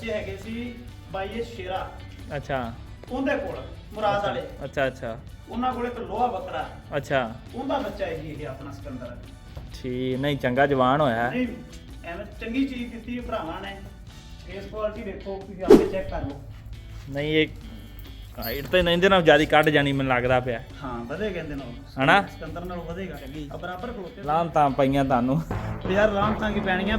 ਬੱਚੇ ਹੈਗੇ ਸੀ ਬਾਈ ਸ਼ੇਰਾ। ਅੱਛਾ। ਉਹਦੇ ਕੋਲ ਮੁਰਾਦ ਵਾਲੇ। ਅੱਛਾ ਅੱਛਾ ਉਹਨਾਂ ਕੋਲ ਇੱਕ ਲੋਹਾ ਬੱਕਰਾ। ਅੱਛਾ। ਉਹਦਾ ਬੱਚਾ ਹੈ ਜੀ ਇਹ ਆਪਣਾ ਸਿਕੰਦਰ। ਠੀਕ ਨਹੀਂ ਚੰਗਾ ਜਵਾਨ ਹੋਇਆ। ਨਹੀਂ ਐਵੇਂ ਚੰਗੀ ਚੀਜ਼ ਦਿੱਤੀ ਹੈ ਭਰਾਵਾਂ ਨੇ। ਫੇਸ ਕੁਆਲਿਟੀ ਦੇਖੋ ਤੁਸੀਂ ਆਪੇ ਚੈੱਕ ਕਰ ਲਓ। ਨਹੀਂ ਇਹ ਹਾਈਟ ਤੇ ਨਹੀਂ ਦੇ ਨਾਲ ਜ਼ਿਆਦਾ ਕੱਢ ਜਾਣੀ ਮੈਨੂੰ ਲੱਗਦਾ ਪਿਆ। ਹਾਂ ਵਧੇ ਕਹਿੰਦੇ ਨਾਲ। ਹਨਾ? ਸਿਕੰਦਰ ਨਾਲ ਵਧੇਗਾ। ਆ ਬਰਾਬਰ ਖਲੋਤੇ। ਲਾਂ ਤਾਂ ਪਈਆਂ ਤੁਹਾਨੂੰ। ਤੇ ਯਾਰ ਤਾਂ ਕੀ ਪੈਣੀਆਂ?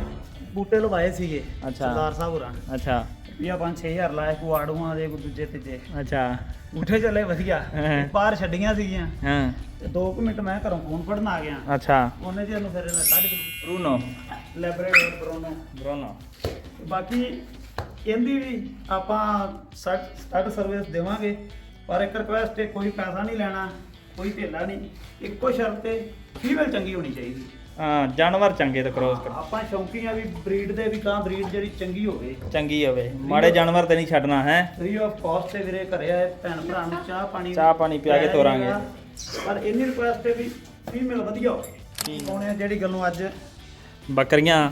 ਬੂਟੇ ਲਵਾਏ ਸੀਗੇ ਅੱਛਾ। ਸਰਦਾਰ ਸਾਹਿਬ ਹੋਰਾਂ ਅੱਛਾ। ਰੁਪਿਆ 5-6000 ਲਾਇਆ ਕੋ ਆੜੂਆਂ ਦੇ ਕੋ ਦੂਜੇ ਤੀਜੇ। ਅੱਛਾ। ਬੂਟੇ ਚੱਲੇ ਵਧੀਆ। ਹਾਂ। ਬਾਹਰ ਛੱਡੀਆਂ ਸੀਗੀਆਂ। ਹਾਂ। ਤੇ 2 ਮਿੰਟ ਮੈਂ ਘਰੋਂ ਫੋਨ ਪੜਨ ਆ ਗਿਆ। ਅੱਛਾ। ਉਹਨੇ ਜੀ ਇਹਨੂੰ ਫਿਰ ਇਹਨੇ ਕੱਢ ਕੇ ਬਰੂਨੋ। ਲੈਬਰੇਟਰ ਬਰੋਨੋ। ਬਰੂਨੋ। ਬਾਕੀ ਇਹਦੀ ਵੀ ਆਪਾਂ ਸੱਟ ਸੱਟ ਸਰਵਿਸ ਦੇਵਾਂਗੇ ਪਰ ਇੱਕ ਰਿਕੁਐਸਟ ਹੈ ਕੋਈ ਪੈਸਾ ਨਹੀਂ ਲੈਣਾ ਕੋਈ ਢੇਲਾ ਨਹੀਂ। ਇੱਕੋ ਸ਼ਰਤ ਤੇ ਫੀਮੇਲ ਚੰਗੀ ਹੋਣੀ ਚਾਹੀਦੀ। ਹਾਂ ਜਾਨਵਰ ਚੰਗੇ ਤੇ ਕ੍ਰੋਸ ਕਰ। ਆਪਾਂ ਸ਼ੌਂਕੀਆਂ ਵੀ ਬਰੀਡ ਦੇ ਵੀ ਕਾਂ ਬਰੀਡ ਜਿਹੜੀ ਚੰਗੀ ਹੋਵੇ। ਚੰਗੀ ਹੋਵੇ। ਮਾੜੇ ਜਾਨਵਰ ਤੇ ਨਹੀਂ ਛੱਡਣਾ ਹੈ? ਫ੍ਰੀ ਆਫ ਕਾਸਟ ਤੇ ਵੀਰੇ ਘਰੇ ਆਏ ਭੈਣ ਭਰਾ ਨੂੰ ਚਾਹ ਪਾਣੀ ਚਾਹ ਪਾਣੀ ਪਿਆ ਕੇ ਤੋਰਾਂਗੇ। ਪਰ ਇੰਨੀ ਰਿਕੁਐਸਟ ਹੈ ਵੀ ਫੀਮੇਲ ਵਧੀਆ ਹੋਵੇ। ਕੌਣੇ ਆ ਜਿਹੜੀ ਗੱਲੋਂ ਅੱਜ ਬੱਕਰੀਆਂ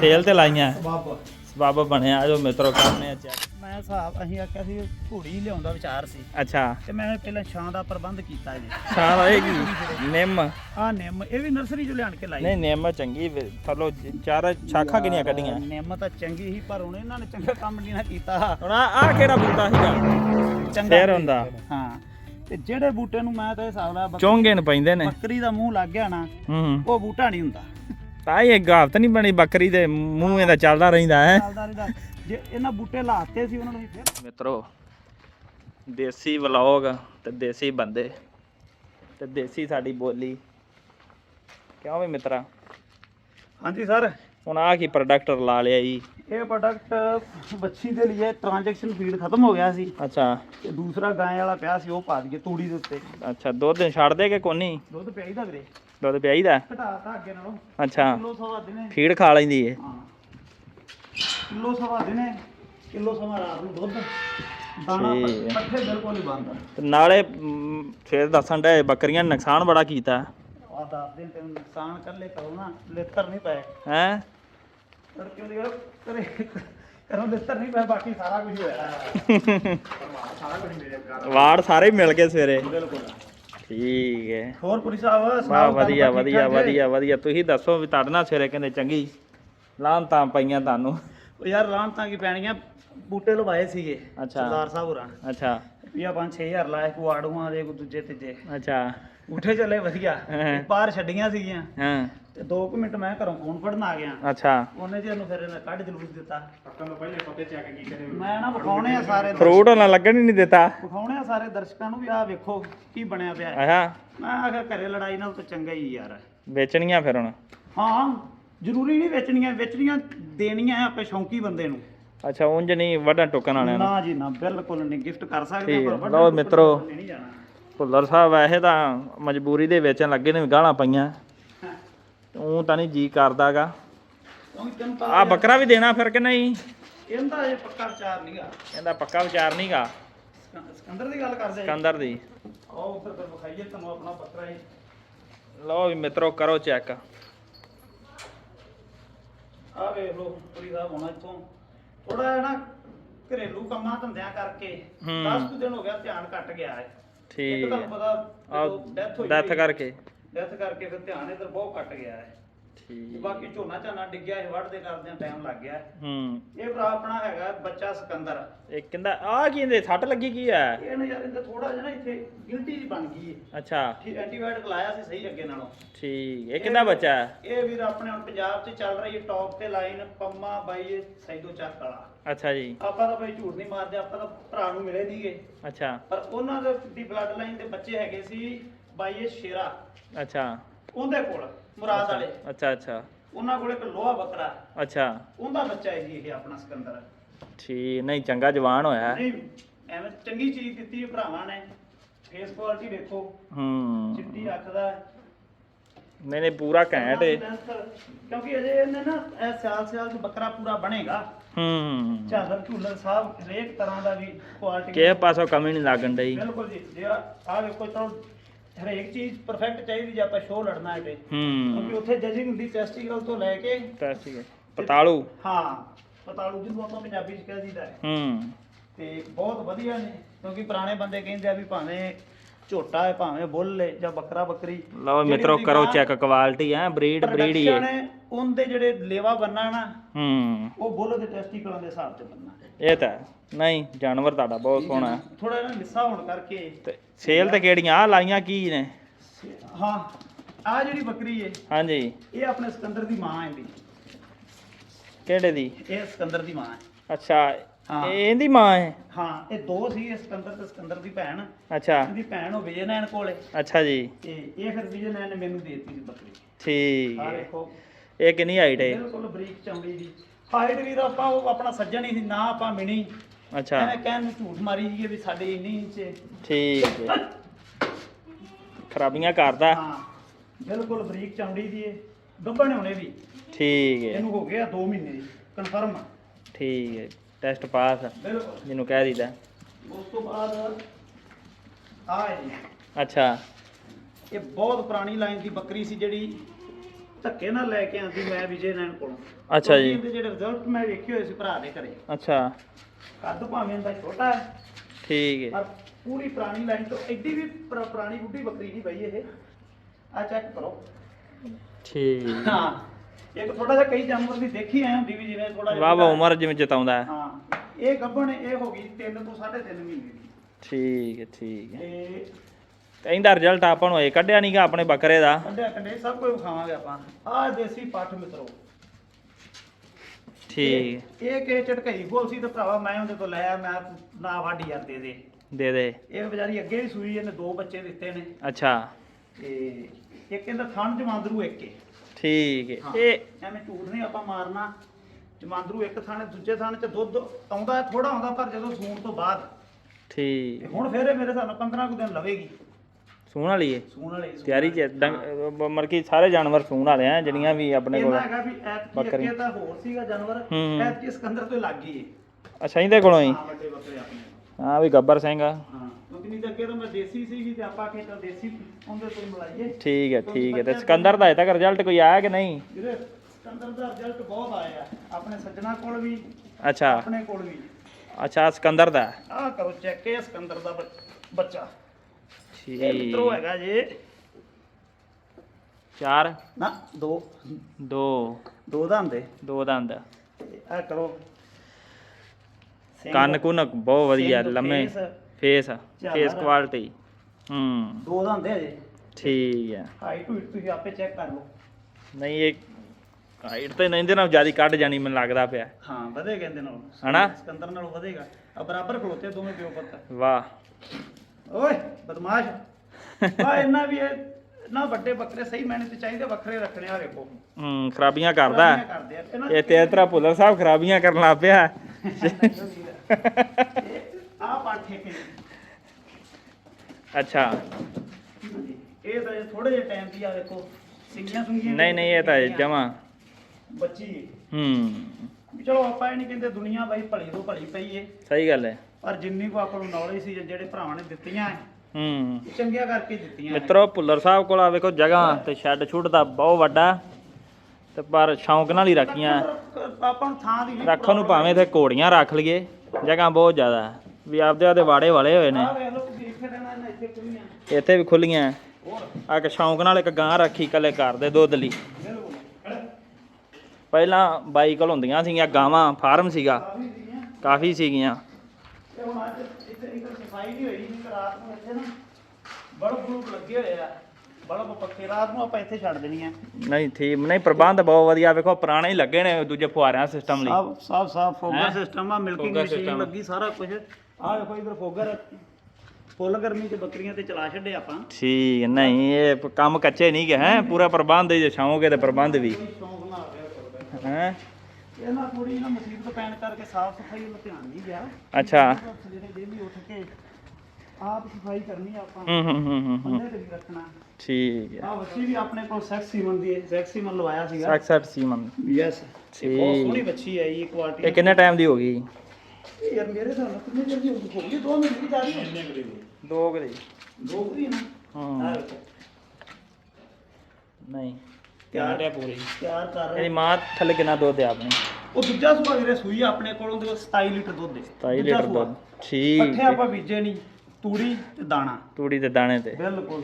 ਸੇਲ ਤੇ ਲਾਈਆਂ। ਬਾਬਾ ਸਬਬ ਬਣਿਆ ਜੋ ਮਿੱਤਰੋ ਕਰਨੇ ਆ ਚੈੱਕ ਮੈਂ ਹਿਸਾਬ ਅਸੀਂ ਆਖਿਆ ਸੀ ਘੋੜੀ ਲਿਆਉਂਦਾ ਵਿਚਾਰ ਸੀ। ਅੱਛਾ। ਤੇ ਮੈਂ ਪਹਿਲਾਂ ਛਾਂ ਦਾ ਪ੍ਰਬੰਧ ਕੀਤਾ ਜੀ। ਸ਼ਾਨ ਆਏਗੀ ਨਿੰਮ। ਆ ਨਿੰਮ। ਇਹ ਵੀ ਨਰਸਰੀ ਚੋਂ ਲਿਆਣ ਕੇ ਲਾਈ। ਨਹੀਂ ਨਿੰਮ ਚੰਗੀ ਥੱਲੋਂ ਚਾਰ ਸ਼ਾਖਾ ਕਿੰਨੀਆਂ ਕੱਢੀਆਂ? ਨਿੰਮ ਤਾਂ ਚੰਗੀ ਸੀ ਪਰ ਹੁਣ ਇਹਨਾਂ ਨੇ ਚੰਗਾ ਕੰਮ ਨਹੀਂ ਨਾ ਕੀਤਾ। ਹੁਣ ਆ ਆਹ ਕਿਹੜਾ ਬੂਟਾ ਸੀਗਾ? ਚੰਗਾ ਫੇਰ ਹੁੰਦਾ। ਹਾਂ। ਤੇ ਜਿਹੜੇ ਬੂਟੇ ਨੂੰ ਮੈਂ ਤਾਂ ਇਹ ਹਿਸਾਬ ਨਾਲ ਚੋਂਗੇ ਨੂੰ ਪੈਂਦੇ ਨੇ। ਬੱਕਰੀ ਦਾ ਮੂੰਹ ਲੱਗ ਗਿਆ ਨਾ ਉਹ ਬੂਟਾ ਨਹੀਂ ਹੁੰਦਾ। ਤਾਂ ਇਹ ਗਾਵਤ ਨਹੀਂ ਬਣੀ ਬੱਕਰੀ ਦੇ ਮੂੰਹ ਇਹਦਾ ਚੱਲਦਾ ਰਹਿੰਦਾ ਹੈ। ਚੱਲਦਾ ਰਹਿੰਦਾ। ਜੇ ਇਹਨਾਂ ਬੂਟੇ ਲਾਤੇ ਸੀ ਉਹਨਾਂ ਨੂੰ ਅਸੀਂ ਫਿਰ? ਮਿੱਤਰੋ ਦੇਸੀ ਵਲੌਗ ਤੇ ਦੇਸੀ ਬੰਦੇ ਤੇ ਦੇਸੀ ਸਾਡੀ ਬੋਲੀ। ਕਿਉਂ ਵੀ ਮਿੱਤਰਾ? ਹਾਂਜੀ ਸਰ। ਹੁਣ ਆ ਕੀ ਪ੍ਰੋਡਕਟ ਲਾ ਲਿਆ ਜੀ? ਇਹ ਪ੍ਰੋਡਕਟ ਬੱਚੀ ਦੇ ਲਈ ਟ੍ਰਾਂਜੈਕਸ਼ਨ ਫੀਡ ਖਤਮ ਹੋ ਗਿਆ ਸੀ। ਅੱਛਾ। ਤੇ ਦੂਸਰਾ ਗਾਂ ਵਾਲਾ ਪਿਆ ਸੀ ਉਹ ਪਾ ਦਈਏ ਤੂੜੀ ਦੇ ਉੱਤੇ। ਅੱਛਾ ਦੋ ਦਿਨ ਛੱਡ ਦੇ ਕਿ ਕੋਨੀ? ਦੁੱਧ ਪਿਆ ਹੀ ਦਾ ਵੀਰੇ। ਦੁੱਧ ਪਿਆਈਦਾ? ਘਟਾਤਾ ਅੱਗੇ ਨਾਲੋਂ। ਅੱਛਾ। ਕਿਲੋ ਸਵਾ ਦਿਨੇ ਫੀਡ ਖਾ ਲੈਂਦੀ ਏ। ਹਾਂ। ਕਿਲੋ ਸਵਾ ਦਿਨੇ ਕਿਲੋ ਸਵਾ ਰਾਤ ਨੂੰ ਦੁੱਧ ਦਾਣਾ ਠੀਕ ਹੈ। ਪੱਠੇ ਬਿਲਕੁਲ ਨਹੀਂ ਬੰਦ ਤੇ ਨਾਲੇ ਮ, ਫਿਰ ਦੱਸਣ ਦੇ ਬੱਕਰੀਆਂ ਨੇ ਨੁਕਸਾਨ ਬੜਾ ਕੀਤਾ। ਆ ਦਸ ਦਿਨ ਤੈਨੂੰ ਨੁਕਸਾਨ ਕਰ ਲੈ ਕਰੋ ਨਾ ਲੇਤਰ ਨਹੀਂ ਪਏ। ਹੈ? ਤੜਕੇ ਦੀ ਗੱਲ ਕਰੇ ਕਰੋ ਲੇਤਰ ਨਹੀਂ ਪਏ ਬਾਕੀ ਸਾਰਾ ਕੁਝ ਹੋਇਆ। ਸਾਰਾ ਕੁਝ ਮੇਰੇ ਘਰ ਵਾਰਡ ਸਾਰੇ ਹੀ ਮਿਲ ਗਏ ਸਵੇਰੇ। ਬਿਲਕੁਲ। ਠੀਕ ਹੈ। ਹੋਰ ਪੁਰੀ ਸਾਹਿਬ ਵਾਹ ਸੁਣਾਓ ਵਧੀਆ ਵਧੀਆ ਠੀਕ ਵਧੀਆ ਵਧੀਆ। ਤੁਸੀਂ ਦੱਸੋ ਵੀ ਤੁਹਾਡੇ ਨਾਲ ਸਵੇਰੇ ਕਹਿੰਦੇ ਚੰਗੀ ਲਾਂ ਤਾਂ ਪਈਆਂ ਤੁਹਾਨੂੰ। ਉਹ ਯਾਰ ਰਾਂ ਤਾਂ ਕੀ ਪੈਣੀਆਂ ਬੂਟੇ ਲਵਾਏ ਸੀਗੇ ਅੱਛਾ। ਸਰਦਾਰ ਸਾਹਿਬ ਹੋਰਾਂ ਅੱਛਾ। ਰੁਪਿਆ 5-6000 ਲਾਇਆ ਕੋ ਆੜੂਆਂ ਦੇ ਕੋ ਦੂਜੇ ਤੀਜੇ। ਅੱਛਾ। ਬੂਟੇ ਚੱਲੇ ਵਧੀਆ। ਬਾਹਰ ਛੱਡੀਆਂ ਸੀਗੀਆਂ। ਹਾਂ। ਤੇ 2 ਮਿੰਟ ਮੈਂ ਘਰੋਂ ਫੋਨ ਪੜਨ ਆ ਗਿਆ। ਅੱਛਾ। ਉਹਨੇ ਜੀ ਇਹਨੂੰ ਫਿਰ ਇਹਨੇ ਕੱਢ ਜਲੂਸ ਦਿੱਤਾ। ਪੱਕਾ ਤੋਂ ਪਹਿਲੇ ਪੱਤੇ ਚੈੱਕ ਕੀ ਕਰੇ ਮੈਂ ਨਾ ਵਿਖਾਉਣੇ ਆ ਸਾਰੇ ਫਰੂਟ ਉਹਨਾਂ ਲੱਗਣ ਹੀ ਨਹੀਂ ਦਿੱਤਾ। ਵਿਖਾਉਣੇ ਆ ਸਾਰੇ ਦਰਸ਼ਕਾਂ ਨੂੰ ਵੀ ਆਹ ਵੇਖੋ ਕੀ ਬਣਿਆ ਪਿਆ। ਹੈ। ਮੈਂ ਆਖਿਆ ਘਰੇ ਲੜਾਈ ਨਾਲ ਤਾਂ ਚੰਗਾ ਹੀ ਯਾਰ। ਵੇਚਣੀਆਂ ਫਿਰ ਹੁਣ। ਹਾਂ। ਜ਼ਰੂਰੀ ਨਹੀਂ ਵੇਚਣੀਆਂ ਵੇਚਣੀਆਂ ਦੇਣੀਆਂ ਆ ਆਪੇ ਸ਼ੌਂਕੀ ਬੰਦੇ ਨੂੰ। ਅੱਛਾ ਉਂਝ ਨਹੀਂ ਵੱਡਾ ਟੋਕਨ ਵਾਲਿਆਂ ਨੂੰ। ਨਾ ਜੀ ਨਾ ਬਿਲਕੁਲ ਨਹੀਂ ਗਿਫਟ ਕਰ ਸਕਦੇ ਠੀਕ ਹੈ। ਵੱਡਾ ਲਓ ਮਿੱਤਰੋ। ਨਹੀਂ ਜਾਣਾ। ਭੁੱਲਰ ਸਾਹਿਬ ਵੈਸੇ ਤਾਂ ਮਜਬੂਰੀ ਦੇ ਵੇਚਣ ਲੱਗੇ ਨੇ ਗਾਲਾਂ ਪਈਆਂ। ਉਹ ਤਾਂ ਨਹੀਂ ਜੀ ਕਰਦਾਗਾ। ਕਿਉਂਕਿ ਤੈਨੂੰ ਪਤਾ ਆ ਬੱਕਰਾ ਵੀ ਦੇਣਾ ਫਿਰ ਕਿ ਨਹੀਂ? ਇਹਦਾ ਇਹ ਪੱਕਾ ਵਿਚਾਰ ਨਹੀਂਗਾ ਇਹਦਾ ਪੱਕਾ ਵਿਚਾਰ ਨਹੀਂਗਾ ਸਿਕੰਦਰ ਦੀ ਗੱਲ ਕਰਦੇ ਸਿਕੰਦਰ ਦੀ। ਆਓ ਫਿਰ ਵਿਖਾਈਏ ਤੁਹਾਨੂੰ ਆਪਣਾ ਬੱਕਰਾ ਹੀ ਲਓ ਵੀ ਮਿੱਤਰੋ ਕਰੋ ਚੈੱਕ। ਆ ਵੇਖ ਲਓ ਪੂਰੀ ਸਾਹਿਬ ਹੋਣਾ ਇੱਥੋਂ। ਥੋੜਾ ਜਿਹਾ ਨਾ ਘਰੇਲੂ ਕੰਮਾਂ ਧੰਦਿਆਂ ਕਰਕੇ ਹੂੰ। 10 ਕੁ ਦਿਨ ਹੋ ਗਿਆ ਧਿਆਨ ਘਟ ਗਿਆ ਹੈ। ਇੱਕ ਠੀਕ ਤੁਹਾਨੂੰ ਹੈ। ਪਤਾ ਡੈਥ ਹੋਈ ਡੈਥ ਕਰਕੇ। ਡੈਥ ਕਰਕੇ ਫਿਰ ਧਿਆਨ ਇਧਰ ਬਹੁਤ ਘਟ ਗਿਆ ਹੈ। ਠੀਕ। ਬਾਕੀ ਝੋਨਾ ਝਾਨਾ ਡਿੱਗਿਆ ਇਹ ਵੱਢਦੇ ਕਰਦਿਆਂ ਟਾਈਮ ਲੱਗ ਗਿਆ। ਹੈ। ਇਹ ਭਰਾ ਆਪਣਾ ਹੈਗਾ ਬੱਚਾ ਸਿਕੰਦਰ। ਇਹ ਕਹਿੰਦਾ ਆ ਕੀ ਇਹਦੇ ਸੱਟ ਲੱਗੀ ਕੀ ਹੈ? ਇਹ ਨਾ ਯਾਰ ਇਹਦਾ ਥੋੜਾ ਜਿਹਾ ਨਾ ਇੱਥੇ ਗਿਲਟੀ ਜੀ ਬਣ ਗਈ ਹੈ ਅੱਛਾ। ਠੀਕ ਐਂਟੀਬਾਇਓਟਿਕ ਲਾਇਆ ਸੀ ਸਹੀ ਅੱਗੇ ਨਾਲੋਂ। ਠੀਕ ਇਹ ਕਿੰਦਾ ਬੱਚਾ ਹੈ? ਇਹ ਵੀਰ ਆਪਣੇ ਹੁਣ ਪੰਜਾਬ 'ਚ ਚੱਲ ਰਹੀ ਹੈ ਟੌਪ ਤੇ ਲਾਈਨ ਪੰਮਾ ਬਾਈ ਸੈਦੋ ਚੱਕ ਵਾਲਾ। ਅੱਛਾ ਜੀ। ਆਪਾਂ ਤਾਂ ਬਈ ਝੂਠ ਨਹੀਂ ਮਾਰਦੇ ਆਪਾਂ ਤਾਂ ਭਰਾ ਨੂੰ ਮਿਲੇ ਨਹੀਂਗੇ ਅੱਛਾ। ਪਰ ਉਹਨਾਂ ਦੇ ਦੀ ਬਲੱਡ ਲਾਈਨ ਦੇ ਬੱਚੇ ਹੈਗੇ ਸੀ ਬਾਈ ਸ਼ੇਰਾ। ਅੱਛਾ। ਉਹਦੇ ਕੋਲ ਮੁਰਾਦ ਵਾਲੇ। ਅੱਛਾ ਅੱਛਾ। ਉਹਨਾਂ ਕੋਲ ਇੱਕ ਲੋਹਾ ਬੱਕਰਾ। ਅੱਛਾ। ਉਹਦਾ ਬੱਚਾ ਹੈ ਜੀ ਇਹ ਆਪਣਾ ਸਿਕੰਦਰ। ਠੀਕ ਨਹੀਂ ਚੰਗਾ ਜਵਾਨ ਹੋਇਆ। ਨਹੀਂ ਐਵੇਂ ਚੰਗੀ ਚੀਜ਼ ਦਿੱਤੀ ਹੈ ਭਰਾਵਾਂ ਨੇ। ਫੇਸ ਕੁਆਲਿਟੀ ਦੇਖੋ। ਹੂੰ। ਚਿੱਟੀ ਅੱਖ ਦਾ। ਨਹੀਂ ਨਹੀਂ ਪੂਰਾ ਘੈਂਟ ਏ। ਕਿਉਂਕਿ ਅਜੇ ਇਹਨੇ ਨਾ ਇਹ ਸਿਆਲ ਸਿਆਲ ਚ ਬੱਕਰਾ ਪੂਰਾ ਬਣੇਗਾ। ਹੂੰ। ਝਾਲਰ ਝੂਲਰ ਸਾਹਿਬ ਹਰੇਕ ਤਰ੍ਹਾਂ ਦਾ ਵੀ ਕੁਆਲਿਟੀ ਕਿਸੇ ਪਾਸੋਂ ਕਮੀ ਨਹੀਂ ਲੱਗਣ ਡਈ। ਬਿਲਕੁਲ ਜੀ ਜੇ ਆ ਵੇਖੋ ਤਾਂ ਹਰੇਕ ਚੀਜ਼ ਪਰਫੈਕਟ ਚਾਹੀਦੀ ਜੇ ਆਪਾਂ ਸ਼ੋਅ ਲੜਨਾ ਹੈ ਤੇ। ਕਿਉਂਕਿ ਹੂੰ ਉੱਥੇ ਜਜਿੰਗ ਹੁੰਦੀ ਟੈਸਟੀਕਲ ਤੋਂ ਲੈ ਕੇ। ਤਾਂ ਠੀਕ ਹੈ ਪਤਾਲੂ। ਹਾਂ ਪਤਾਲੂ ਜਿਹਨੂੰ ਆਪਾਂ ਪੰਜਾਬੀ ਚ ਕਹਿ ਦਈਦਾ ਹੈ। ਹੂੰ। ਤੇ ਬਹੁਤ ਵਧੀਆ ਨੇ ਕਿਉਂਕਿ ਪੁਰਾਣੇ ਬੰਦੇ ਕਹਿੰਦੇ ਆ ਵੀ ਭਾਵੇਂ ਝੋਟਾ ਹੈ ਭਾਵੇਂ ਬੁੱਲ ਹੈ ਜਾਂ ਬੱਕਰਾ ਬੱਕਰੀ ਲਓ ਜਿਹੜੀ ਮਿੱਤਰੋ ਉਹਦੀ ਕਰੋ ਗਾਂ ਚੈੱਕ ਕੁਆਲਿਟੀ ਹੈ ਬਰੀਡ ਬਰੀਡ ਹੀ production ਹੈ। ਹੈ ਉਹਦੇ ਜਿਹੜੇ ਲੇਵਾ ਬੰਨਾ ਨਾ ਹੂੰ। ਉਹ ਬੁੱਲ ਦੇ ਟੈਸਟੀਕਲਾਂ ਦੇ ਹਿਸਾਬ ਤੇ ਬੰਨਾ। ਇਹ ਤਾਂ ਹੈ। ਨਹੀਂ ਜਾਨਵਰ ਤੁਹਾਡਾ ਬਹੁਤ ਸੋਹਣਾ ਹੈ। ਥੋੜਾ ਜਿਹਾ ਲਿੱਸਾ ਹੋਣ ਕਰਕੇ ਤੇ ਸੇਲ ਤੇ ਕਿਹੜੀਆਂ? ਆ ਲਾਈਆਂ ਕੀ ਨੇ? ਹਾਂ ਆ ਜਿਹੜੀ ਬੱਕਰੀ ਹੈ ਹਾਂਜੀ। ਇਹ ਆਪਣੇ ਸਿਕੰਦਰ ਦੀ ਮਾਂ ਵੀ ਕਿਹੜੇ ਦੀ? ਇਹ ਸਿਕੰਦਰ ਦੀ ਮਾਂ ਹੈ ਅੱਛਾ ਹਾਂ। ਇਹ ਇਹਦੀ ਮਾਂ ਹੈ ਹਾਂ ਇਹ ਦੋ ਸੀ ਇਹ ਸਿਕੰਦਰ ਤੇ ਸਿਕੰਦਰ ਦੀ ਭੈਣ। ਅੱਛਾ। ਇਹਦੀ ਭੈਣ ਉਹ ਵਿਜੇਨੈਣ ਕੋਲੇ ਅੱਛਾ ਜੀ। ਤੇ ਇਹ ਫਿਰ ਵਿਜੇਨੈਣ ਨੇ ਮੈਨੂੰ ਦੇ ਦਿੱਤੀ ਸੀ ਬੱਕਰੀ। ਠੀਕ। ਆ ਹੈ ਦੇਖੋ ਇਹ ਕਿੰਨੀ ਹਾਈਟ ਹੈ ਬਿਲਕੁਲ ਬਰੀਕ ਚਮੜੀ ਦੀ। ਹਾਈਟ ਵੀਰ ਆਪਾਂ ਉਹ ਆਪਣਾ ਸੱਜਣ ਹੀ ਸੀ ਨਾ ਆਪਾਂ ਮਿਣੀ। ਅੱਛਾ। ਐਵੇਂ ਕਹਿਣ ਨੂੰ ਝੂਠ ਮਾਰੀ ਜੀ ਵੀ ਸਾਡੇ ਇੰਨੀ ਇੰਚ ਠੀਕ ਹੈ। ਖਰਾਬੀਆਂ ਕਰਦਾ। ਹਾਂ ਬਿਲਕੁਲ ਬਰੀਕ ਚਮੜੀ ਦੀ ਹੈ। ਗੱਭਣ ਹੋਣੇ ਵੀ। ਠੀਕ ਹੈ। ਇਹਨੂੰ ਹੋ ਗਿਆ 2 ਮਹੀਨੇ ਕਨਫਰਮ ਠੀਕ ਹੈ। ਟੈਸਟ ਪਾਸ ਬਿਲਕੁਲ। ਜਿਹਨੂੰ ਕਹਿ ਦਿੱਤਾ ਉਸ ਤੋਂ ਬਾਅਦ ਆ ਜੀ। ਅੱਛਾ। ਇਹ ਬਹੁਤ ਪੁਰਾਣੀ ਲਾਈਨ ਦੀ ਬੱਕਰੀ ਸੀ ਜਿਹੜੀ ਧੱਕੇ ਨਾਲ ਲੈ ਕੇ ਆਂਦੀ ਮੈਂ ਵਿਜੇ ਨੈਣ ਕੋਲੋਂ। ਅੱਛਾ ਜੀ। ਕਿਉਂਕਿ ਇਹਦੇ ਜਿਹੜੇ ਰਿਜ਼ਲਟ ਮੈਂ ਵੇਖੇ ਹੋਏ ਸੀ ਭਰਾ ਦੇ ਘਰੇ। ਅੱਛਾ। ਕੱਦ ਭਾਵੇਂ ਇਹਦਾ ਛੋਟਾ ਹੈ। ਠੀਕ ਹੈ। ਪਰ ਪੂਰੀ ਪੁਰਾਣੀ ਲਾਈਨ ਤੋਂ ਐਡੀ ਵੀ ਪੁਰਾ- ਪੁਰਾਣੀ ਬੁੱਢੀ ਬੱਕਰੀ ਨਹੀਂ ਬਈ ਇਹ। ਆ ਚੈੱਕ ਕਰੋ। ਠੀਕ। ਹਾਂ। ਇੱਕ ਥੋੜਾ ਜਿਹਾ ਕਈ ਜਾਨਵਰ ਦੀ ਦੇਖੀ ਆਏ ਹੁੰਦੀ ਵੀ ਜਿਵੇਂ ਥੋੜਾ ਵਾਹ ਵਾਹ ਉਮਰ ਜਿਵੇਂ ਜਤਾਉਂਦਾ ਹੈ। ਹਾਂ। ਇਹ ਗੱਭਣ ਇਹ ਹੋ ਗਈ 3 ਤੋਂ 3.5 ਮਹੀਨੇ ਦੀ। ਠੀਕ ਹੈ ਠੀਕ ਹੈ। ਤੇ ਇਹਦਾ ਰਿਜ਼ਲਟ ਆਪਾਂ ਨੂੰ ਇਹ ਕੱਢਿਆ ਨਹੀਂਗਾ ਆਪਣੇ ਬੱਕਰੇ ਦਾ। ਕੰਡਿਆ ਕੰਡੇ ਸਭ ਕੁਝ ਵਿਖਾਵਾਂਗੇ ਆਪਾਂ। ਆਹ ਦੇਸੀ ਪੱਠ ਮਿੱਤਰੋ। ਠੀਕ। ਇਹ ਕਿ ਝਟਕਈ ਬੋਲ ਸੀ ਤੇ ਭਰਾਵਾ ਮੈਂ ਉਹਦੇ ਤੋਂ ਲਿਆ ਮੈਂ ਨਾ ਵਾਢੀ ਯਾਰ ਦੇ ਦੇ। ਦੇ ਦੇ। ਇਹ ਵਿਚਾਰੀ ਅੱਗੇ ਵੀ ਸੂਈ ਇਹਨੇ ਦੋ ਬੱਚੇ ਦਿੱਤੇ ਨੇ। ਅੱਛਾ। ਤੇ ਇੱਕ ਇਹਦਾ ਥਣ ਜਮਾਂਦਰੂ ਇੱਕ ਏ। ਠੀਕ ਹੈ। ਇਹ ਐਵੇਂ ਝੂਠ ਨਹੀਂ ਆਪਾਂ ਮਾਰਨਾ। ਜਮਾਂਦਰੂ ਇੱਕ ਥਾਣੇ ਦੂਜੇ ਥਾਣੇ ਚ ਦੁੱਧ ਆਉਂਦਾ ਥੋੜਾ ਆਉਂਦਾ ਪਰ ਜਦੋਂ ਸੂਣ ਤੋਂ ਬਾਅਦ। ਠੀਕ। ਹੁਣ ਫੇਰ ਇਹ ਮੇਰੇ ਸਾਨੂੰ 15 ਕੁ ਦਿਨ ਲਵੇਗੀ। ਸੂਣ ਵਾਲੀ ਹੈ ਸੂਣ ਵਾਲੀ ਸੂਣ ਤਿਆਰੀ ਚ ਵਾਲੀ। ਡੰਗ ਮਰ ਕੀ ਸਾਰੇ ਜਾਨਵਰ ਸੂਣ ਵਾਲੇ ਆ ਜਿਹੜੀਆਂ ਵੀ ਆਪਣੇ ਕੋਲ ਇਹਨਾਂ ਹੈਗਾ ਵੀ ਐਤਕੀ ਬੱਕਰੀ। ਅੱਗੇ ਤਾਂ ਹੋਰ ਸੀਗਾ ਜਾਨਵਰ ਹੂੰ। ਐਤਕੀ ਸਿਕੰਦਰ ਤੋਂ ਹੀ ਲੱਗ ਗਈ ਏ। ਅੱਛਾ ਇਹਦੇ ਕੋਲੋਂ ਹੀ? ਹਾਂ ਵੱਡੇ ਬੱਕਰੇ ਆਪਣੇ ਹਾਂ ਵੀ ਗੱਬਰ ਸਿੰਘ ਆ। ਹਾਂ ਕਿਉਂਕਿ ਨਹੀਂ ਤਾਂ ਅੱਗੇ ਤਾਂ ਮੈਂ ਦੇਸੀ ਸੀਗੀ ਤੇ ਆਪਾਂ ਆਖੇ ਤਾਂ ਦੇਸੀ ਉਹਦੇ ਤੋਂ ਹੀ ਮਿਲਾਈਏ। ਠੀਕ ਹੈ ਠੀਕ ਹੈ ਤੇ ਸਿਕੰਦਰ ਦਾ ਤੱਕ ਰਿਜ਼ਲਟ ਕੋਈ ਆਇਆ ਕਿ ਨਹੀਂ? ਵੀਰੇ ਸਿਕੰਦਰ ਦਾ ਰਿਜ਼ਲਟ ਬਹੁਤ ਆਇਆ ਆਪਣੇ ਸੱਜਣਾ ਕੋਲ ਵੀ ਅੱਛਾ। ਆਪਣੇ ਕੋਲ ਵੀ। ਅੱਛਾ ਸਿਕੰਦਰ ਦਾ ਆਹ ਕਰੋ ਚੈੱਕ ਇਹ ਸਿਕੰਦਰ ਦਾ ਬੱਚ- ਬੱਚਾ। ਇਹ ਠੀਕ ਮਿੱਤਰੋ ਹੈਗਾ ਜੇ। ਚਾਰ। ਨਾ ਦੋ। ਦੋ। ਦੋ ਦਾ ਹੁੰਦੇ ਦੋ ਦੰਦ ਆ ਕਰੋ। ਸਿੰਘ- ਕੰਨ ਕੁੰਨ ਬਹੁਤ ਵਧੀਆ ਲੰਮੇ। ਫੇਸ। ਝਾਲਰ। ਫੇਸ ਕੁਆਲਿਟੀ ਹੂੰ। ਦੋ ਦਾ ਹੁੰਦੇ ਅਜੇ ਠੀਕ ਹੈ ਹਾਈਟ ਹੂਟ ਤੁਸੀਂ ਆਪੇ ਚੈੱਕ ਕਰ ਲਓ। ਨਹੀਂ ਇਹ ਹਾਈਟ ਤੇ ਨਹੀਂ ਦੇ ਨਾਲ ਜ਼ਿਆਦਾ ਕੱਢ ਜਾਣੀ ਮੈਨੂੰ ਲੱਗਦਾ ਪਿਆ। ਹਾਂ ਵਧੇ ਕਹਿੰਦੇ ਨਾਲ। ਹਨਾ? ਸਿਕੰਦਰ ਨਾਲ ਵਧੇਗਾ। ਆ ਬਰਾਬਰ ਖਲੋਤੇ ਦੋਵੇਂ ਪਿਓ ਪੁੱਤ। ਵਾਹ। ਓਏ ਬਦਮਾਸ਼। ਆ ਇਹਨਾਂ ਵੀ ਇਹ ਨਾ ਵੱਡੇ ਬੱਕਰੇ ਸਹੀ ਮੈਨੇ ਤੇ ਚਾਹੀਦੇ ਵੱਖਰੇ ਰੱਖਣੇ ਆ ਵੇਖੋ। ਹੂੰ ਖਰਾਬੀਆਂ ਕਰਦਾ। ਖਰਾਬੀਆਂ ਕਰਦੇ ਆ। ਇਹਨਾਂ ਇਹ ਤੇ ਤੇਰਾ ਭੁੱਲਰ ਸਾਹਿਬ ਖਰਾਬੀਆਂ ਕਰਨ ਲੱਗ ਪਿਆ। ਆ ਪਾਠੇ ਕੇ ਅੱਛਾ। ਇਹ ਤਾਂ ਥੋੜੇ ਜਿਹੇ ਟਾਈਮ ਦੀ ਆ ਵੇਖੋ। ਸਿੰਗੀਆਂ ਸੁੰਗੀਆਂ ਨਹੀਂ ਨਹੀਂ ਇਹ ਤਾਂ ਜਮਾ। ਬੱਚੀ ਹੂੰ। ਵੀ ਚਲੋ ਆਪਾਂ ਇਹ ਨਹੀਂ ਕਹਿੰਦੇ ਦੁਨੀਆ ਬਾਈ ਭਲੀ ਤੋਂ ਭਲੀ ਪਈ ਏ। ਸਹੀ ਗੱਲ ਹੈ ਪਰ ਜਿੰਨੀ ਕੋ ਆਪਾਂ ਨੂੰ ਨੌਲੇਜ ਸੀ ਜਿਹੜੇ ਭਰਾਵਾਂ ਨੇ ਦਿੱਤੀਆਂ ਹੈ, ਹੂੰ। ਚੰਗੀਆਂ ਕਰਕੇ ਦਿੱਤੀਆਂ। ਮਿੱਤਰੋ ਭੁੱਲਰ ਸਾਹਿਬ ਕੋਲ ਆ ਵੇਖੋ ਜਗ੍ਹਾ ਤੇ ਸ਼ੈੱਡ ਛੁੱਟ ਦਾ ਬਹੁਤ ਵੱਡਾ ਤੇ ਪਰ ਸ਼ੌਂਕ ਨਾਲ ਹੀ ਰੱਖੀਆਂ ਆਪਾਂ ਨੂੰ ਥਾਂ ਦੀ ਰੱਖਣ ਨੂੰ ਭਾਵੇਂ ਤੇ ਘੋੜੀਆਂ ਰੱਖ ਲਈਏ ਜਗ੍ਹਾ ਬਹੁਤ ਜ਼ਿਆਦਾ ਹੈ ਵੀ ਆਪਦੇ ਆਪਦੇ ਵਾੜੇ ਵਾਲੇ ਹੋਏ ਨੇ। ਵੇਖ ਲਓ ਇੱਥੇ ਰਹਿਣਾ ਇਹਨਾਂ ਇੱਥੇ ਕੁੜੀਆਂ ਇੱਥੇ ਵੀ ਖੁੱਲੀਆਂ ਹੋਰ? ਆ ਕੇ ਸ਼ੌਂਕ ਨਾਲ ਇੱਕ ਗਾਂ ਰੱਖੀ ਕੱਲੇ ਘਰ ਦੇ ਦੁੱਧ ਲਈ। ਬਿਲਕੁਲ। ਪਹਿਲਾਂ ਬਾਈ ਕੋਲ ਹੁੰਦੀਆਂ ਸੀਗੀਆਂ ਗਾਵਾਂ ਫਾਰਮ ਸੀਗਾ। ਕਾਫੀ ਸੀਗੀਆਂ। ਕਾਫੀ ਸੀਗੀਆਂ। ਤੇ ਹੁਣ ਅੱਜ ਇੱਥੇ ਇੱਕ ਸਫ਼ਾਈ ਨਹੀਂ ਹੋਈ ਇੱਕ ਰਾਤ ਨੂੰ ਇੱਥੇ ਨਾ ਬਲਬ ਬਲੂਬ ਲੱਗੇ ਹੋਏ ਆ। ਬਲਬ ਪੱਕੇ ਰਾਤ ਨੂੰ ਆਪਾਂ ਇੱਥੇ ਛੱਡ ਦੇਣੀ ਆ। ਨਹੀਂ ਠੀਕ ਨਹੀਂ ਪ੍ਰਬੰਧ ਬਹੁਤ ਵਧੀਆ। ਵੇਖੋ ਪੁਰਾਣੇ ਹੀ ਲੱਗੇ ਨੇ ਦੂਜੇ ਫੁਹਾਰਿਆਂ ਸਿਸਟਮ ਲਈ। ਸਭ ਸਭ ਸਭ ਹੈਂ? ਫੋਗਰ ਸਿਸਟਮ ਆ ਮਿਲਕਿੰਗ ਫੋਗਰ ਮਸ਼ੀਨ system। ਲੱਗੀ ਸਾਰਾ ਕੁਝ ਆ ਵੇਖੋ ਇਧਰ ਫੋਗਰ ਫੁੱਲ ਗਰਮੀ ਚ ਬੱਕਰੀਆਂ ਤੇ ਚਲਾ ਛੱਡੇ ਆਪਾਂ। ਠੀਕ ਨਹੀਂ ਇਹ ਪ- ਕੰਮ ਕੱਚੇ ਨਹੀਂ ਗਏ ਹੈ? ਪੂਰਾ ਪ੍ਰਬੰਧ ਜੇ ਹੈ ਤੇ ਪ੍ਰਬੰਧ ਵੀ। ਕੋਈ ਸ਼ੌਂਕ ਹੈ? ਇਹ ਨਾ ਥੋੜੀ ਨਾ ਮੁਸੀਬਤ ਪੈਣ ਕਰਕੇ ਸਾਫ਼ ਸਫ਼ਾਈ ਵੱਲ ਧਿਆਨ ਨਹੀਂ ਗਿਆ। ਅੱਛਾ। ਸਵੇਰੇ ਡੇਲੀ ਉੱਠ ਕੇ ਆਪ ਸਫ਼ਾਈ ਕਰਨੀ ਆ ਆਪਾਂ। ਹੂੰ ਹੂੰ ਹੂੰ ਹੂੰ, ਹੂੰ। ਬੰਦੇ ਤੇ ਵੀ ਰੱਖਣਾ। ਠੀਕ ਹੈ। ਆ ਬੱਚੀ ਵੀ ਆਪਣੇ ਕੋਲ ਸੈਕਸੀ ਮੰਦੀ ਹੈ ਸੈਕਸੀ ਮਨ ਲਵਾਇਆ ਸੀਗਾ। 67 ਸੀਮਨ। ਯੈਸ ਠੀਕ। ਬਹੁਤ ਸੋਹਣੀ ਬੱਚੀ ਹੈ ਇਹ ਕੁਆਲਿਟੀ ਇਹ ਕਿੰਨੇ ਟਾਈਮ ਦੀ ਹੋ ਗਈ? ਇਹ ਯਾਰ ਮੇਰੇ ਨਾਲ ਕਿੰਨੇ ਚਿਰ ਦੀ ਹੋ ਗਈ? ਹੋ ਗਈ 2 ਮਹੀਨੇ ਦੀ ਜਾ ਰਹੀ ਹੈ ਦੋ ਕੁ ਦੀ? ਦੋ ਕੁ ਦੀ ਨਾ ਹੂੰ। ਆਹ ਵੇਖੋ, ਨਹੀਂ। ਤਿਆਰ ਤਿਆਰ ਪੂਰੀ। ਤਿਆਰ ਕਰ ਇਹਦੀ ਰਹੇ ਮਾਂ ਥੱਲੇ ਕਿੰਨਾ ਦੁੱਧ ਹੈ ਆਪਣੀ? ਉਹ ਦੂਜਾ ਸੁਭਾ ਵੀਰੇ ਸੂਈ ਆ ਆਪਣੇ ਕੋਲੋਂ ਦੇ 27 ਲੀਟਰ ਦੁੱਧ ਦੇ 27 ਦੂਜਾ ਲੀਟਰ ਸੂਆ। ਦੁੱਧ। ਠੀਕ ਪੱਠੇ ਆਪਾਂ ਬੀਜੇ ਨਹੀਂ ਤੂੜੀ ਤੇ ਦਾਣਾ। ਤੂੜੀ ਦੇ ਦਾਣੇ ਤੇ। ਬਿਲਕੁਲ।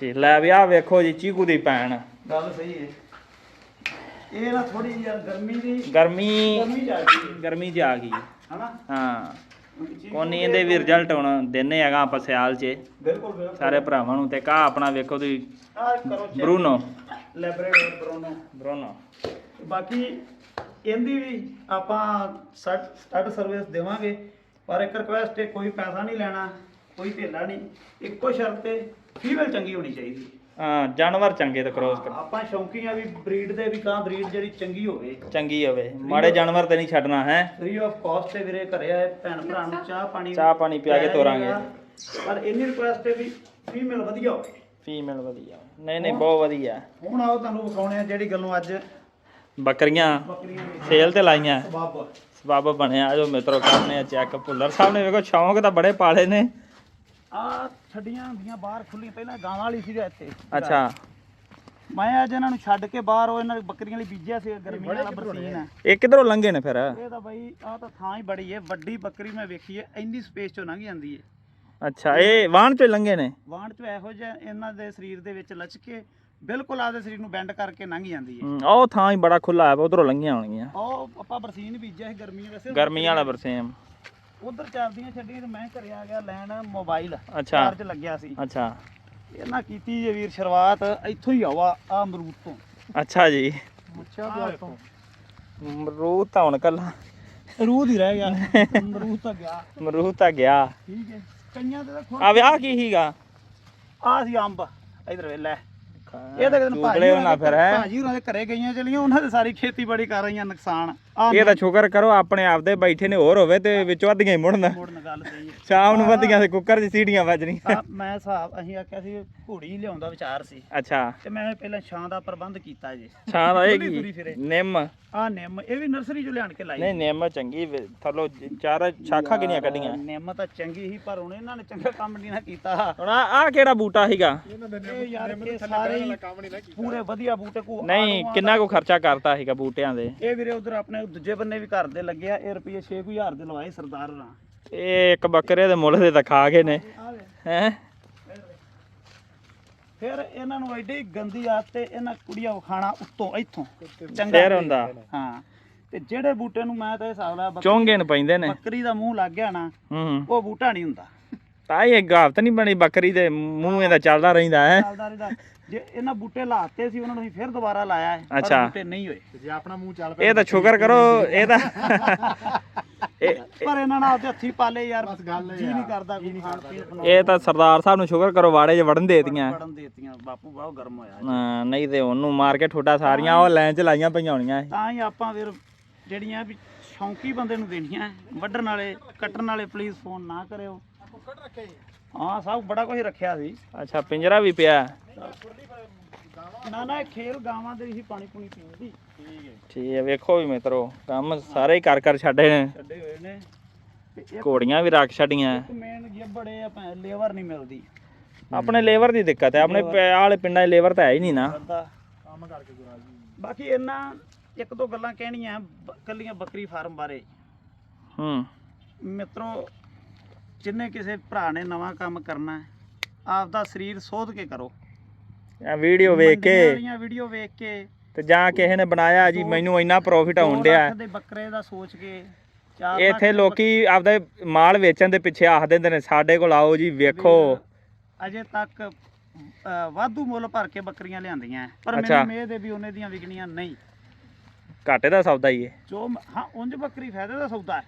ਠੀਕ ਲੈ ਵੀ ਆ ਵੇਖੋ ਜੀ ਚੀਕੂ ਦੀ ਭੈਣ। ਗੱਲ ਸਹੀ ਹੈ। ਇਹ ਨਾ ਥੋੜੀ ਯਾਰ ਗਰਮੀ ਦੀ ਗਰਮੀ ਗਰਮੀ ਜਾ ਗਈ। ਗਰਮੀ ਚ ਆ ਗਈ। ਹਨਾ? ਹਾਂ। ਕੋਨੀ ਇਹਦੇ ਵੀ ਰਿਜ਼ਲਟ ਹੁਣ ਦਿੰਨੇ ਹੈਗਾ ਆਪਾਂ ਸਿਆਲ 'ਚ। ਬਿਲਕੁਲ ਬਿਲਕੁਲ। ਸਾਰੇ ਭਰਾਵਾਂ ਨੂੰ ਤੇ ਕਾ ਆਪਣਾ ਵੇਖੋ ਤੁਸੀਂ। ਬਰੂਨੋ। Labrador Bruno. ਬਰੂਨੋ। ਬਾਕੀ ਇਹਦੀ ਵੀ ਆਪਾਂ ਸਟ ਸਟਾਰਟ ਸਰਵਿਸ ਦੇਵਾਂਗੇ ਪਰ ਇੱਕ ਰਿਕੁਐਸਟ ਹੈ ਕੋਈ ਪੈਸਾ ਨਹੀਂ ਲੈਣਾ ਕੋਈ ਧੇਲਾ ਨਹੀਂ। ਇੱਕੋ ਸ਼ਰਤ ਤੇ ਫੀਮੇਲ ਚੰਗੀ ਹੋਣੀ ਚਾਹੀਦੀ। ਜਾਨਵਰ ਚੰਗੇ ਤੇ ਕ੍ਰੋਸ ਕਰ। ਆਪਾਂ ਸ਼ੌਂਕੀਆਂ ਵੀ ਬਰੀਡ ਦੇ ਵੀ ਕਾਂ ਬਰੀਡ ਜਿਹੜੀ ਚੰਗੀ ਹੋਵੇ। ਚੰਗੀ ਹੋਵੇ। ਮਾੜੇ ਜਾਨਵਰ ਤੇ ਨਹੀਂ ਛੱਡਣਾ ਹੈ? ਫ੍ਰੀ ਆਫ ਕਾਸਟ ਤੇ ਵੀਰੇ ਘਰੇ ਆਏ ਭੈਣ ਭਰਾ ਨੂੰ ਚਾਹ ਪਾਣੀ ਚਾਹ ਪਾਣੀ ਪਿਆ ਕੇ ਤੋਰਾਂਗੇ। ਪਰ ਇੰਨੀ ਰਿਕੁਐਸਟ ਹੈ ਵੀ ਫੀਮੇਲ ਵਧੀਆ ਹੋਵੇ। ਫੀਮੇਲ ਵਧੀਆ। ਨਹੀਂ ਨਹੀਂ ਬਹੁਤ ਵਧੀਆ। ਹੁਣ ਆਓ ਤੁਹਾਨੂੰ ਵਿਖਾਉਣੇ ਆ ਜਿਹੜੀ ਗੱਲੋਂ ਅੱਜ ਬੱਕਰੀਆਂ ਸੇਲ ਤੇ ਲਾਈਆਂ। ਸਬੱਬ ਸਬੱਬ ਬਣਿਆ। ਜੋ ਮਿੱਤਰੋ ਕਰਨੇ ਆ ਚੈੱਕ। ਭੁੱਲਰ ਸਾਹਿਬ ਨੇ ਵੇਖੋ ਸ਼ੌਂਕ ਤਾਂ ਬੜੇ ਪਾਲੇ ਨੇ। ਆ ਛੱਡੀਆਂ ਹੁੰਦੀਆਂ ਬਾਹਰ ਖੁੱਲੀਆਂ ਪਹਿਲਾਂ ਗਾਵਾਂ ਵਾਲੀ ਸੀਗਾ ਇੱਥੇ। ਅੱਛਾ। ਮੈਂ ਅੱਜ ਇਹਨਾਂ ਨੂੰ ਛੱਡ ਕੇ ਬਾਹਰ ਉਹ ਇਹਨਾਂ ਬੱਕਰੀਆਂ ਲਈ ਬੀਜਿਆ ਸੀ ਗਰਮੀ ਵਾਲਾ ਬਰਸੀਨ ਹੈ ਇਹ ਕਿਧਰੋਂ ਲੰਘੇ ਨੇ ਫਿਰ? ਇਹ ਤਾਂ ਬਾਈ ਆ ਤਾਂ ਥਾਂ ਹੀ ਬੜੀ ਹੈ ਵੱਡੀ ਬੱਕਰੀ ਮੈਂ ਵੇਖੀ ਹੈ ਇੰਨੀ ਸਪੇਸ ਚੋਂ ਲੰਘ ਜਾਂਦੀ ਹੈ। ਅੱਛਾ ਇਹ ਵਾਹਣ ਚੋਂ ਲੰਘੇ ਨੇ? ਵਾਂਡ ਚ ਇਹੋ ਜਿਹਾ ਇਹਨਾਂ ਦੇ ਸਰੀਰ ਦੇ ਵਿੱਚ ਲਚਕੇ ਬਿਲਕੁਲ ਆਪਦੇ ਸਰੀਰ ਨੂੰ ਬੈਂਡ ਕਰਕੇ ਲੰਘ ਜਾਂਦੀ ਹੈ। ਉਹ ਥਾਂ ਹੀ ਬੜਾ ਖੁੱਲਾ ਹੈ ਉਧਰੋਂ ਲੰਘੀਆਂ ਹੋਣਗੀਆਂ। ਉਹ ਆਪਾਂ ਬਰਸੀਨ ਬੀਜਿਆ ਸੀ ਗਰਮੀਆਂ ਵੈਸੇ ਗਰਮੀ ਵਾਲਾ ਬਰਸੇਮ ਉਧਰ ਚੱਲਦੀਆਂ ਛੱਡੀਆਂ ਤੇ ਮੈਂ ਘਰੇ ਆ ਗਿਆ ਲੈਣ ਮੋਬਾਈਲ ਅੱਛਾ। ਚਾਰਜ ਲੱਗਿਆ ਸੀ। ਅੱਛਾ। ਇਹਨਾਂ ਕੀਤੀ ਜੇ ਵੀਰ ਸ਼ੁਰੂਆਤ ਇੱਥੋਂ ਹੀ ਆਵਾ ਆ ਅਮਰੂਦ ਤੋਂ। ਅੱਛਾ ਜੀ। ਅੱਛਾ ਤੋਂ ਮਰੂਦ ਤਾਂ ਹੁਣ ਕੱਲਾ ਅਮਰੂਦ ਹੀ ਰਹਿ ਗਿਆ। ਅਮਰੂਦ ਤਾਂ ਗਿਆ। ਮਰੂਦ ਤਾਂ ਗਿਆ। ਠੀਕ ਹੈ। ਕਈਆਂ ਦੇ ਤਾਂ ਆ ਵਿਆਹ ਕੀ ਸੀਗਾ? ਆ ਸੀ ਅੰਬ। ਇਧਰ ਵੇ ਲੈ। ਇਹ ਤਾਂ ਕਿਤੇ ਚੂਦਲੇ ਹੋਣਾ ਫਿਰ ਹੈ? ਭਾਜੀ ਉਹਨਾਂ ਦੇ ਘਰੇ ਗਈਆਂ ਚਲੀਆਂ ਉਹਨਾਂ ਦੇ ਸਾਰੀ ਖੇਤੀਬਾੜੀ ਕਰ ਰਹੀਆਂ ਨੁਕਸਾਨ। ਇਹ ਤਾਂ ਸ਼ੁਕਰ ਕਰੋ ਆਪਣੇ ਆਪ ਦੇ ਬੈਠੇ ਨੇ ਹੋਰ ਹੋਵੇ ਤੇ ਵਿੱਚੋਂ ਅੱਧੀਆਂ ਹੀ ਮੁੜਨ। ਮੋੜਨ ਗੱਲ ਸਹੀ ਹੈ। ਸ਼ਾਮ ਨੂੰ ਵੱਧੀਆਂ ਤੇ ਕੁੱਕਰ 'ਚ ਸੀੜੀਆਂ ਵੱਜਣੀਆਂ ਆ ਮੈਂ ਹਿਸਾਬ ਅਸੀਂ ਆਖਿਆ ਸੀ ਘੋੜੀ ਲਿਆਉਂਦਾ ਵਿਚਾਰ ਸੀ। ਅੱਛਾ। ਤੇ ਮੈਂ ਪਹਿਲਾਂ ਛਾਂ ਦਾ ਪ੍ਰਬੰਧ ਕੀਤਾ ਜੀ। ਛਾਂ ਦਾ ਇਹ ਤੁਰੀ ਤੁਰੀ ਕੀ। ਨਿੰਮ। ਆ ਨਿੰਮ ਇਹ ਵੀ ਨਰਸਰੀ ਚੋਂ ਲਿਆਣ ਕੇ ਲਾਈ ਨਹੀਂ ਨਿੰਮ ਚੰਗੀ ਵੇ- ਥੱਲੋਂ ਚਾਰ ਸ਼ਾਖਾ ਕਿੰਨੀਆਂ ਕੱਢੀਆਂ। ਨਿੰਮ ਤਾਂ ਚੰਗੀ ਸੀ ਪਰ ਹੁਣ ਇਹਨਾਂ ਨੇ ਚੰਗਾ ਕੰਮ ਨਹੀਂ ਨਾ ਕੀਤਾ। ਹੁਣ ਆ ਆਹ ਕਿਹੜਾ ਬੂਟਾ ਸੀਗਾ? ਇਹ ਯਾਰ ਇਹ ਸਾਰੇ ਹੀ ਪੂਰੇ ਵਧੀਆ ਬੂਟੇ ਕੋ ਨਹੀਂ ਕਿੰਨਾ ਕੋ ਖਰਚਾ ਕਰਤਾ ਸੀਗਾ ਬੂਟਿਆਂ ਦੇ? ਇਹ ਵੀਰੇ ਉਧਰ ਆਪਣੇ ਦੂਜੇ ਬੰਨੇ ਵੀ ਘਰ ਦੇ ਲੱਗਿਆ ਇਹ ਰੁਪਏ 6000 ਦੇ ਲਵਾਏ ਸਰਦਾਰ ਹੋਰਾਂ। ਇਹ ਇੱਕ ਬੱਕਰੇ ਦੇ ਮੁੱਲ ਦੇ ਤਾਂ ਖਾ ਗਏ ਨੇ। ਹੈ? ਫਿਰ ਇਹਨਾਂ ਨੂੰ ਐਡੀ ਗੰਦੀ ਆਦਤ ਤੇ ਇਹਨਾਂ ਕੁੜੀਆਂ ਵਿਖਾਣਾ ਉੱਤੋਂ ਇੱਥੋਂ। ਚੰਗਾ। ਫੇਰ ਹੁੰਦਾ। ਹਾਂ। ਤੇ ਜਿਹੜੇ ਬੂਟੇ ਨੂੰ ਮੈਂ ਤਾਂ ਇਹ ਹਿਸਾਬ ਲਾ ਬੱਕ- ਚੋਂਗੇ ਨ ਪੈਂਦੇ ਨੇ। ਬੱਕਰੀ ਦਾ ਮੂੰਹ ਲੱਗ ਗਿਆ ਨਾ ਉਹ ਬੂਟਾ ਨਹੀਂ ਹੁੰਦਾ। ਤਾਂ ਇਹ ਗਾਵਤ ਨਹੀਂ ਬਣੀ ਬੱਕਰੀ ਦੇ ਮੂੰਹ ਇਹਦਾ ਚੱਲਦਾ ਰਹਿੰਦਾ ਹੈ? ਚੱਲਦਾ ਰਹਿੰਦਾ। ਜੇ ਇਹਨਾਂ ਬੂਟੇ ਲਾਤੇ ਸੀ ਉਹਨਾਂ ਨੂੰ ਅਸੀਂ ਫਿਰ ਦੁਬਾਰਾ ਲਾਇਆ ਹੈ ਪਰ ਅੱਛਾ। ਬੂਟੇ ਨਹੀਂ ਹੋਏ। ਇਹ ਤਾਂ ਸ਼ੁਕਰ ਕਰੋ ਇਹ ਤਾਂ ਇਹ ਪਰ ਇਹਨਾਂ ਨਾਲ ਆਪਦੇ ਹੱਥੀ ਪਾਲੇ ਯਾਰ ਜੀ ਨਹੀਂ ਕਰਦਾ ਕੋਈ ਖਾਣ ਪੀਣ। ਨੂੰ ਇਹ ਤਾਂ ਸਰਦਾਰ ਸਾਹਿਬ ਨੂੰ ਸ਼ੁਕਰ ਕਰੋ ਵਾੜੇ 'ਚ ਵੜਨ ਦੇਤੀਆਂ। ਪੜਨ ਦੇਤੀਆਂ ਬਾਪੂ ਬਹੁਤ ਗਰਮ ਹੋਇਆ ਹਾਂ, ਨਹੀਂ ਤੇ ਉਹਨੂੰ ਮਾਰ ਕੇ ਠੋਡਾ ਸਾਰੀਆਂ ਉਹ ਲਾਈਨ 'ਚ ਲਾਈਆਂ ਪਈਆਂ ਹੋਣੀਆਂ ਇਹ। ਤਾਂ ਹੀ ਆਪਾਂ ਫਿਰ ਜਿਹੜੀਆਂ ਵੀ ਸ਼ੌਂਕੀ ਬੰਦੇ ਨੂੰ ਦੇਣੀਆਂ ਵੱਢਣ ਵਾਲੇ ਕੱਟਣ ਵਾਲੇ ਪਲੀਜ਼ ਫੋਨ ਨਾ ਕਰਿਓ। ਹਾਂ ਸਭ ਬੜਾ ਕੁਝ ਰੱਖਿਆ ਸੀ। ਅੱਛਾ ਪਿੰਜਰਾ ਵੀ ਪਿਆ। ਨਾ ਨਾ ਇਹ ਖੇਲ ਗਾਵਾਂ ਦੇ ਹੀ ਪਾਣੀ ਪੂਣੀ ਪੀਂਦੀ ਠੀਕ ਹੈ। ਵੇਖੋ ਵੀ ਮਿੱਤਰੋ ਕੰਮ ਸਾਰੇ ਹੀ ਕਰ ਕਰ ਛੱਡੇ ਨੇ। ਛੱਡੇ ਹੋਏ ਨੇ। ਘੋੜੀਆਂ ਵੀ ਰੱਖ ਛੱਡੀਆਂ। ਮੇਨ ਗਿੱਬੜੇ ਆ ਭੈਣ ਲੇਵਰ ਨਹੀਂ ਮਿਲਦੀ। ਆਪਣੇ ਲੇਬਰ ਦੀ ਦਿੱਕਤ ਹੈ ਆਪਣੇ ਆਲੇ ਪਿੰਡਾਂ 'ਚ ਲੇਬਰ ਤਾਂ ਹੈ ਹੀ ਨਹੀਂ ਨਾ। ਕੰਮ ਕਰਕੇ ਗੁਰਾ ਜੀ। ਬਾਕੀ ਇਹਨਾਂ ਇੱਕ ਦੋ ਗੱਲਾਂ ਕਹਿਣੀਆਂ ਕੱਲੀਆਂ ਬੱਕਰੀ ਫਾਰਮ ਬਾਰੇ। ਹੂੰ। ਮਿੱਤਰੋ ਜਿੰਨੇ ਕਿਸੇ ਭਰਾ ਨੇ ਨਵਾਂ ਕੰਮ ਕਰਨਾ ਹੈ ਆਪਦਾ ਸਰੀਰ ਸੋਧ ਕੇ ਕਰੋ। ਆ ਵੀਡੀਓ ਵੇਖ ਕੇ। ਵਾਲੀਆਂ ਵੀਡੀਓ ਵੇਖ ਕੇ। ਤੇ ਜਾਂ ਕਿਸੇ ਨੇ ਬਣਾਇਆ ਜੀ ਮੈਨੂੰ ਇੰਨਾ ਪ੍ਰੋਫਿਟ ਦੋ ਆਉਣ ਡਿਆ। ਦੇ ਬੱਕਰੇ ਦਾ ਸੋਚ ਕੇ ਚਾਰ ਲੱਖ ਇੱਥੇ ਦੇ ਲੋਕੀ ਆਪਦਾ ਮਾਲ ਵੇਚਣ ਦੇ ਪਿੱਛੇ ਆਖ ਦਿੰਦੇ ਨੇ ਸਾਡੇ ਕੋਲ ਆਓ ਜੀ ਵੇਖੋ। ਅਜੇ ਤੱਕ ਅ, ਵਾਧੂ ਮੁੱਲ ਭਰ ਕੇ ਬੱਕਰੀਆਂ ਲਿਆਂਦੀਆਂ। ਹੈ। ਪਰ ਅੱਛਾ। ਮੈਨੂੰ ਮੇਦ ਹੈ ਵੀ ਉਹਨੇ ਦੀਆਂ ਵਿਕਣੀਆਂ ਨਹੀਂ। ਘਾਟੇ ਦਾ ਸੌਦਾ ਹੀ ਹੈ ਜੋ ਮ- ਹਾਂ ਉਂਝ ਬੱਕਰੀ ਫਾਇਦੇ ਦਾ ਸੌਦਾ ਹੈ।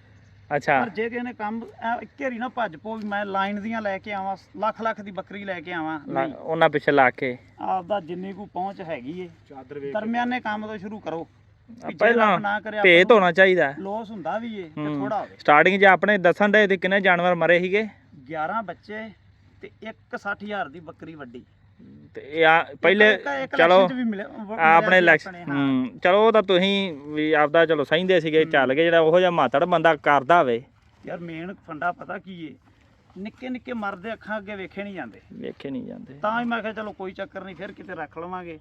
ਅੱਛਾ। ਪਰ ਜੇ ਕਿਸੇ ਨੇ ਕੰਮ ਐ ਇੱਕੇ ਰੀ ਨਾ ਭੱਜ ਪੋ ਵੀ ਮੈਂ ਲਾਈਨ ਦੀਆਂ ਲੈ ਕੇ ਆਵਾਂ ਲੱਖ ਲੱਖ ਦੀ ਬੱਕਰੀ ਲੈ ਕੇ ਆਵਾਂ ਲਾ- ਨਹੀਂ। ਉਹਨਾਂ ਪਿੱਛੇ ਲਾ ਕੇ। ਆਪਦਾ ਜਿੰਨੀ ਕੋ ਪਹੁੰਚ ਹੈਗੀ ਏ ਦਰਮਿਆਨੇ ਕੰਮ ਤੋਂ ਸ਼ੁਰੂ ਕਰੋ। ਵੀ ਜੇ ਪਹਿਲਾਂ ਰੱਬ ਨਾ ਕਰੇ ਭੇਤ ਹੋਣਾ ਚਾਹੀਦਾ। ਲੋਸ ਹੁੰਦਾ ਵੀ ਏ ਤੇ ਹੂੰ। ਥੋੜਾ ਹੋਵੇ। ਸਟਾਰਟਿੰਗ 'ਚ ਆਪਣੇ ਦੱਸਣ ਦੇ ਤੇ ਕਿੰਨੇ ਜਾਨਵਰ ਮਰੇ ਸੀਗੇ? 11 ਬੱਚੇ ਤੇ 1 60000 ਦੀ ਬੱਕਰੀ ਵੱਡੀ। ਤੇ ਇਹ ਆ ਪਹਿਲੇ ਚਲੋ ਆਪਣੇ ਇਲੈਕਸ਼ਨ ਚਲੋ ਉਹ ਤਾਂ ਤੁਸੀਂ ਵੀ ਆਪਦਾ ਚਲੋ ਸਹਿੰਦੇ ਸੀਗੇ ਚੱਲ ਗਏ ਜਿਹੜਾ ਉਹੋ ਜਿਹਾ ਮਾਤੜ ਬੰਦਾ ਕਰਦਾ ਹੋਵੇ ਯਾਰ ਮੇਨ ਫੰਡਾ ਪਤਾ ਕੀ ਏ? ਨਿੱਕੇ ਨਿੱਕੇ ਮਰਦੇ ਅੱਖਾਂ ਅੱਗੇ ਵੇਖੇ ਨਹੀਂ ਜਾਂਦੇ। ਵੇਖੇ ਨਹੀਂ ਜਾਂਦੇ। ਤਾਂ ਹੀ ਮੈਂ ਕਿਹਾ ਚਲੋ ਕੋਈ ਚੱਕਰ ਨਹੀਂ ਫਿਰ ਕਿਤੇ ਰੱਖ ਲਵਾਂਗੇ।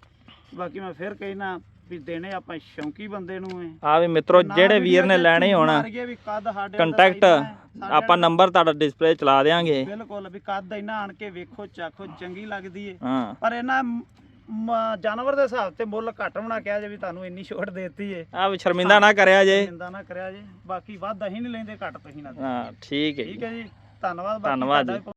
ਬਾਕੀ ਮੈਂ ਫਿਰ ਕਹਿਣਾ ਵੀ ਦੇਣੇ ਆਪਾਂ ਸ਼ੌਂਕੀ ਬੰਦੇ ਨੂੰ ਏ ਆ ਵੀ ਮਿੱਤਰੋ ਜਿਹੜੇ ਵੀਰ ਨੇ ਲੈਣੇ ਹੋਣ ਕੰਟੈਕਟ ਆਪਾਂ ਨੰਬਰ ਤੁਹਾਡਾ ਡਿਸਪਲੇ ਚਲਾ ਦੇਾਂਗੇ ਬਿਲਕੁਲ ਵੀ ਕੱਦ ਇਹਨਾਂ ਆਣ ਕੇ ਵੇਖੋ ਚਾਖੋ ਚੰਗੀ ਲੱਗਦੀ ਏ। ਹਾਂ। ਪਰ ਇਹਨਾਂ ਜਾਨਵਰ ਦੇ ਹਿਸਾਬ ਤੇ ਮੁੱਲ ਘੱਟ ਬਣਾ ਕਿਹਾ ਜੇ ਵੀ ਤੁਹਾਨੂੰ ਇੰਨੀ ਛੋਟ ਦੇਤੀ ਏ। ਆ ਵੀ ਸ਼ਰਮਿੰਦਾ ਨਾ ਕਰਿਆ ਜੇ। ਨਿੰਦਾ ਨਾ ਕਰਿਆ ਜੇ। ਬਾਕੀ ਵੱਧ ਅਸੀਂ ਨਹੀਂ ਲੈਂਦੇ ਘੱਟ ਤੁਸੀਂ ਨਾ। ਹਾਂ ਠੀਕ ਹੈ ਠੀਕ ਹੈ ਜੀ। ਧੰਨਵਾਦ ਬਾਕੀ ਧੰਨਵਾਦ